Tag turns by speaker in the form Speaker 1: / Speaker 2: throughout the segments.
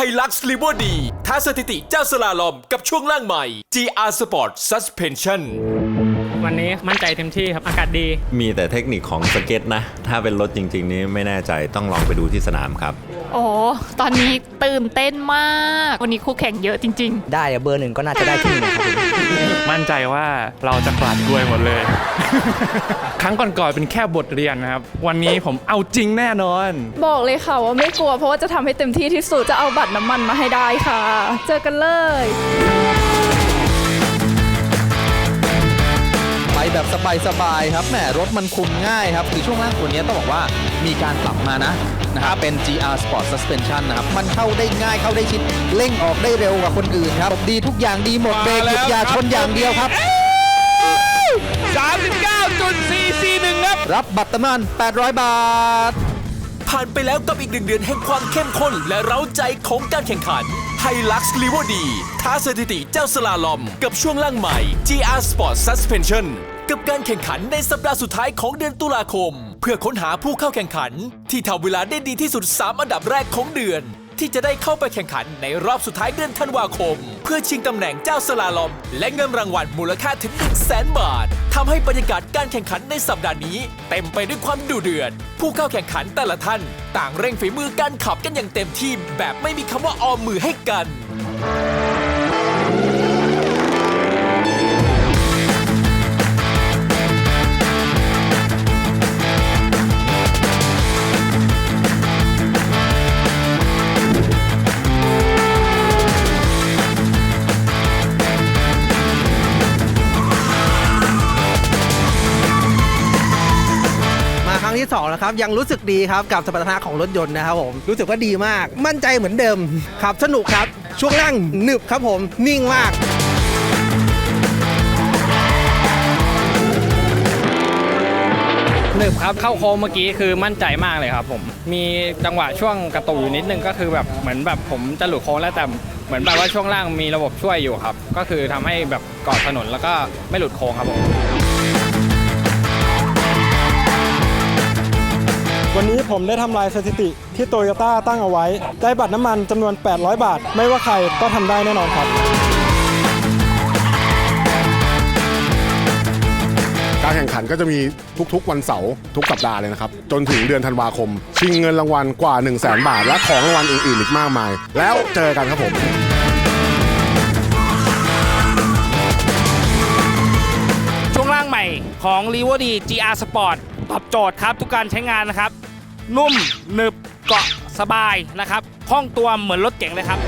Speaker 1: ไฮลักซ์ลิเวอร์ดีท้าสถิติเจ้าสลาลอมกับช่วงล่างใหม่ GR Sport Suspension
Speaker 2: วันนี้มั่นใจเต็มที่ครับ อากาศดี
Speaker 3: มีแต่เทคนิคของสเก็ตนะ ถ้าเป็นรถจริง ๆ นี้ไม่แน่ใจต้องลองไปดูที่สนามครับ
Speaker 4: โอ้โหตอนนี้ตื่นเต้นมาก วันนี้คู่แข่งเยอะจริง
Speaker 5: ได้อะเบอร์หนึ่งก็น่าจะได้ที่หนึ่งครับผม
Speaker 2: มั่นใจว่าเราจะกลาดด้วยหมดเลย ครั้งก่อนๆเป็นแค่บทเรียนนะครับ วันนี้ผมเอาจริงแน่นอน
Speaker 6: บอกเลยค่ะว่าไม่กลัวเพราะว่าจะทำให้เต็มที่ที่สุดจะเอาบัตรน้ำมันมาให้ได้ค่ะ เจอกันเลย
Speaker 7: ไปแบบสบายๆครับแหมรถมันคุมง่ายครับคือช่วงล่างตัวเนี้ยต้องบอกว่ามีการปรับมานะนะครับเป็น GR Sport Suspension นะครับมันเข้าได้ง่ายเข้าได้ชิดเร่งออกได้เร็วกว่าคนอื่นครับดีทุกอย่างดีหมดเบรกหยุดอย่าชนอย่างเดียวครับ
Speaker 2: 39.441ครับ
Speaker 7: รับบัตรเติมน้ำมัน800 บาท
Speaker 1: ผ่านไปแล้วกับอีกหนึ่งเดือนแห่งความเข้มข้นและเร้าใจของการแข่งขันไฮลักซ์ลิเวอร์ดีท้าสถิติเจ้าสลาลอม กับช่วงล่างใหม่ GR Sport Suspension กับการแข่งขันในสัปดาห์สุดท้ายของเดือนตุลาคม เพื่อค้นหาผู้เข้าแข่งขัน ที่ทำเวลาได้ดีที่สุด 3 อันดับแรกของเดือน ที่จะได้เข้าไปแข่งขันในรอบสุดท้ายเดือนธันวาคม เพื่อชิงตำแหน่งเจ้าสลาลอม และเงินรางวัลมูลค่าถึง 1 0 0 0 0แสนบาททำให้บรรยากาศการแข่งขันในสัปดาห์นี้ เต็มไปด้วยความดุเดือด ผู้เข้าแข่งขันแต่ละท่าน ต่างเร่งฝีมือการขับกันอย่างเต็มที่แบบไม่มีคำว่าออมมือให้กัน
Speaker 5: ครั้งที่2แล้วครับยังรู้สึกดีครับกับสมรรถนะของรถยนต์นะครับผมรู้สึกว่าดีมาก มั่นใจเหมือนเดิมขับสนุกครับ ช่วงล่างหนึบครับผมนิ่งมาก
Speaker 2: หนึบครับเข้าโค้งเมื่อกี้คือมั่นใจมากเลยครับ ผมมีจังหวะช่วงกระตุกอยู่นิดนึงก็คือแบบเหมือนแบบผมจะหลุดโค้งแล้วแต่เหมือนแบบว่าช่วงล่างมีระบบช่วยอยู่ครับ ก็คือทำให้แบบเกาะถนนแล้วก็ไม่หลุดโค้งครับผม
Speaker 8: วันนี้ผมได้ทำลายสถิติที่โตโยต้าตั้งเอาไว้ ได้บัตรน้ำมันจำนวน 800 บาท ไม่ว่าใครก็ทำได้แน่นอนครับ
Speaker 9: การแข่งขันก็จะมีทุกๆ วันเสาร์ทุกสัปดาห์เลยนะครับ จนถึงเดือนธันวาคม ชิงเงินรางวัลกว่า 1 0 0 0 0แบาท และของรางวัลอื่นๆ อีกมากมาย แล้วเจอกันครับผม
Speaker 10: ช่วงล่างใหม่ของ r e v o d GR Sport ตอบโจทย์ครับทุกการใช้งานนะครับ นุ่มหนึบเกาะสบายนะครับคล่องตัวเหมือนรถเก๋งเลยครับ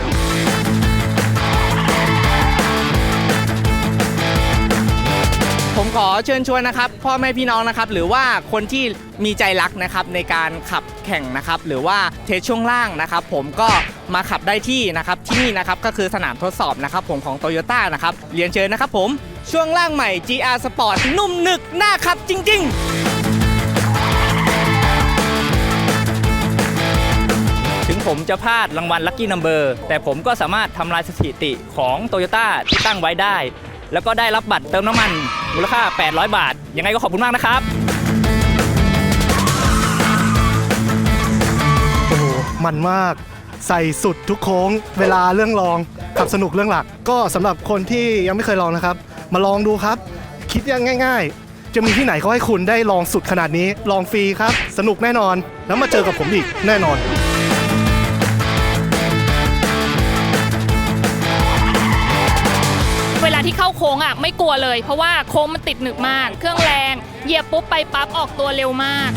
Speaker 5: ผมขอเชิญชวนนะครับพ่อแม่พี่น้องนะครับหรือว่าคนที่มีใจรักนะครับในการขับแข่งนะครับหรือว่าเทสช่วงล่างนะครับ ผมก็มาขับได้ที่นะครับที่นี่นะครับก็คือสนามทดสอบนะครับผมของ Toyota นะครับเรียนเชิญนะครับผมช่วงล่างใหม่ GR Sport นุ่มหนึกน่าขับจริง ๆ
Speaker 10: ผมจะพลาดรางวัลลั c กี้นัมเบอร์แต่ผมก็สามารถทำลายสถิติของ Toyota ที่ตั้งไว้ได้ แล้วก็ได้รับบัตรเติมน้ำมันมูลค่า 800 บาท ยังไงก็ขอบคุณมากนะครับ
Speaker 8: โอ้โหมันมากใส่สุดทุกโค้ง เวลาเรื่องรองขับสนุกเรื่องหลัก ก็สำหรับคนที่ยังไม่เคยลองนะครับ มาลองดูครับ คิดยังง่าย ๆ จะมีที่ไหนเขาให้คุณได้ลองสุดขนาดนี้ ลองฟรีครับ สนุกแน่นอน แล้วมาเจอกับผมอีกแน่นอน
Speaker 4: ลาที่เข้าโค้งอะไม่กลัวเลย เพราะว่าโค้งมันติดหนึบมาก เครื่องแรงเหยียบปุ๊บไปปั๊บออกตัวเร็วมาก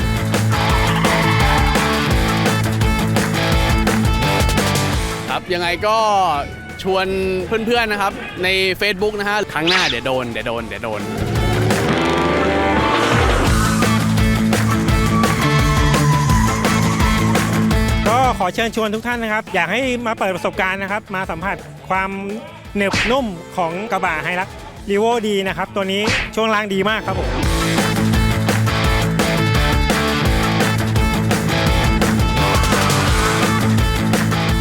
Speaker 11: ครับยังไงก็ชวนเพื่อนๆนะครับ ใน Facebook นะฮะครั้งหน้าเดี๋ยวโดนเดี๋ยวโดนเดี๋ยวโดน
Speaker 8: ก็ขอเชิญชวนทุกท่านนะครับ อยากให้มาเปิดประสบการณ์นะครับ มาสัมผัสความเหน็บนุ่มของกระบะไฮรักรีโวดีนะครับ ตัวนี้ช่วงล่างดีมากครับผม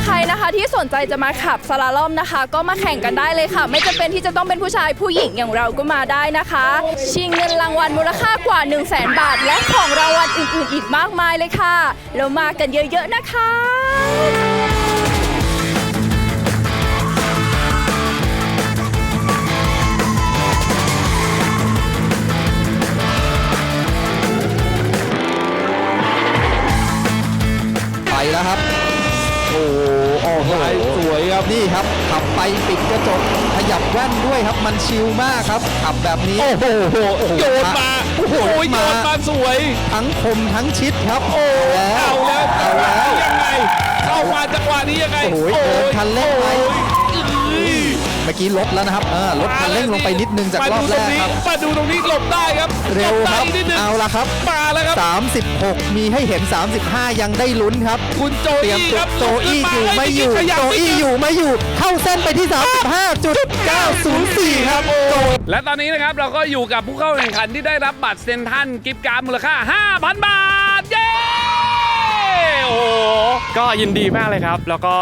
Speaker 6: ใครนะคะที่สนใจจะมาขับสลาลอมนะคะ ก็มาแข่งกันได้เลยค่ะ ไม่จำเป็นที่จะต้องเป็นผู้ชายผู้หญิงอย่างเราก็มาได้นะคะ ชิงเงินรางวัลมูลค่ากว่า 1 0 0 0 0แบาท และของรางวัลอื่นๆ อีกมากมายเลยค่ะแล้วมากันเยอะๆนะคะ
Speaker 7: ครับนี่ครับขับไปปิดกระจกขยับแว่นด้วยครับมันชิลมากครับขับแบบนี้โอ้โหโอ้โห
Speaker 12: โยนมา
Speaker 7: โอ้โห
Speaker 12: โอ้ยโยนมาสวย
Speaker 7: ทั้งคมทั้งชิดครับโอ้
Speaker 12: เอาแล้ว
Speaker 7: เอาแล้ว
Speaker 12: ยังไงเข้ามาจังหวะนี้ยังไง
Speaker 7: โอ้โหเดินคันเร่งไป
Speaker 12: โอ้ยอื้อ
Speaker 7: เมื่อกี้ลดแล้วนะครับเออลดคันเร่งลงไปนิดนึงจากรอบแรกครับ
Speaker 12: มาดูตรงนี้หลบได้ครับ
Speaker 7: เร็ว
Speaker 12: หลบ
Speaker 7: ค
Speaker 12: ได้
Speaker 7: รับ
Speaker 12: นิดนึง
Speaker 7: เอาละครับ
Speaker 12: มาแล้วครับ
Speaker 7: 36 มีให้เห็น 35 ยังได้ลุ้นครับ
Speaker 12: คุณโจ
Speaker 7: เตรียม
Speaker 12: อี้
Speaker 7: ตัว
Speaker 12: ครับ
Speaker 7: โจอี้อยู่ไม่อยู่
Speaker 12: ขยับ
Speaker 7: โจอี้อยู่ไม่อยู่เข้าเส้นไปที่ 35.904 ครับโจ
Speaker 12: และตอนนี้นะครับเราก็อยู่กับผู้เข้าแข่งขันที่ได้รับบัตรเซนทรันกิฟต์การ์ดมูลค่า 5,000 บาท เย้ โอ้โห
Speaker 2: ก็ยินดีมากเลยครับ แล้วก็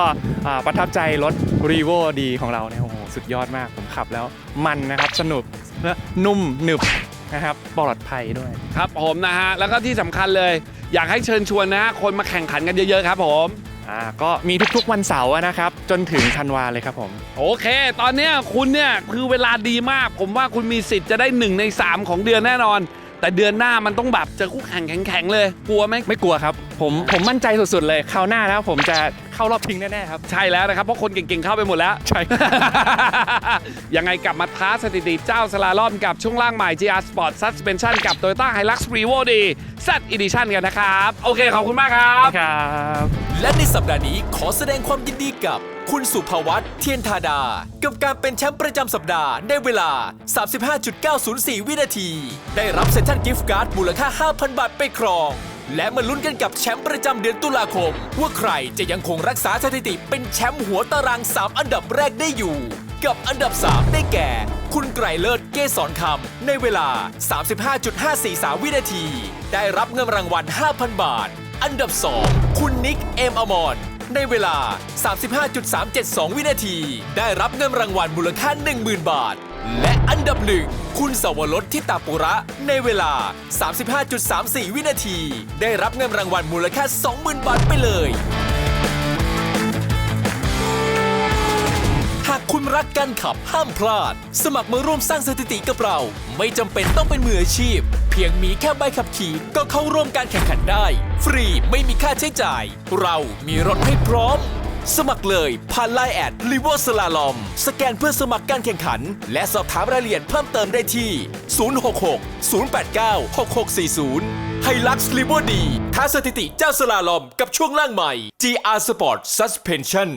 Speaker 2: อ่าประทับใจรถรีโวดีของเราเนี่ยโอ้โหสุดยอดมากผมขับแล้วมันนะครับสนุกและนุ่มหนึบนะครับปลอดภัยด้วย
Speaker 12: ครับผมนะฮะ แล้วก็ที่สำคัญเลย อยากให้เชิญชวนนะฮะคนมาแข่งขันกันเยอะๆครับผม
Speaker 2: อ่าก็มีทุกๆวันเสาร์นะครับ จนถึงธันวาเลยครับผม
Speaker 12: โอเค ตอนเนี้ยคุณเนี่ยคือเวลาดีมาก ผมว่าคุณมีสิทธิ์จะได้1ใน3ของเดือนแน่นอน แต่เดือนหน้ามันต้องแบบเจอคู่แข่งแข็งๆเลย กลัวไหม
Speaker 2: ไม่กลัวครับ ผมผมมั่นใจสุดๆเลยคราวหน้าแล้วผมจะเข้ารอบชิงแน่ๆครับ
Speaker 12: ใช่แล้วนะครับ เพราะคนเก่งๆเข้าไปหมดแล้ว
Speaker 2: ใช่
Speaker 12: ยังไงกลับมาท้าสถิติเจ้าสลาลอมกับช่วงล่างใหม่ GR Sport Suspension กับ Toyota Hilux Revo D Z Edition กันนะครับ โอเค ขอบคุณมากครับ
Speaker 2: ครับ
Speaker 1: และในสัปดาห์นี้ขอแสดงความยินดีกับ คุณสุภวัตเทียนธาดา กับการเป็นแชมป์ประจำสัปดาห์ในเวลา 35.904 วินาที ได้รับเซ็นทรัลกิฟต์การ์ดมูลค่า 5,000 บาทไปครอง และมาลุ้นกันกับแชมป์ประจำเดือนตุลาคม ว่าใครจะยังคงรักษาสถิติเป็นแชมป์หัวตาราง 3 อันดับแรกได้อยู่ กับอันดับ 3 ได้แก่ คุณไกรเลิศเกษรคำในเวลา 35.543 วินาที ได้รับเงินรางวัล 5,000 บาท อันดับ 2 คุณนิกเอมอมร ในเวลา 35.372 วินาที ได้รับเงินรางวัลมูลค่า 10,000 บาท และอันดับหนึ่งคุณสวรสทิตาปุระ ในเวลา 35.34 วินาที ได้รับเงินรางวัลมูลค่า 20,000 บาทไปเลย รักการขับห้ามพลาด สมัครมาร่วมสร้างสถิติกับเรา ไม่จำเป็นต้องเป็นมืออาชีพ เพียงมีแค่ใบขับขี่ก็เข้าร่วมการแข่งขันได้ ฟรีไม่มีค่าใช้จ่าย เรามีรถให้พร้อม สมัครเลยผ่านไลน์แอดลิเวอร์สลาลอม สแกนเพื่อสมัครการแข่งขัน และสอบถามรายละเอียดเพิ่มเติมได้ที่ 066 089 6640ไฮลักซ์ลิเวอร์ดีท้าสถิติเจ้าสลาลอมกับช่วงล่างใหม่ GR Sport Suspension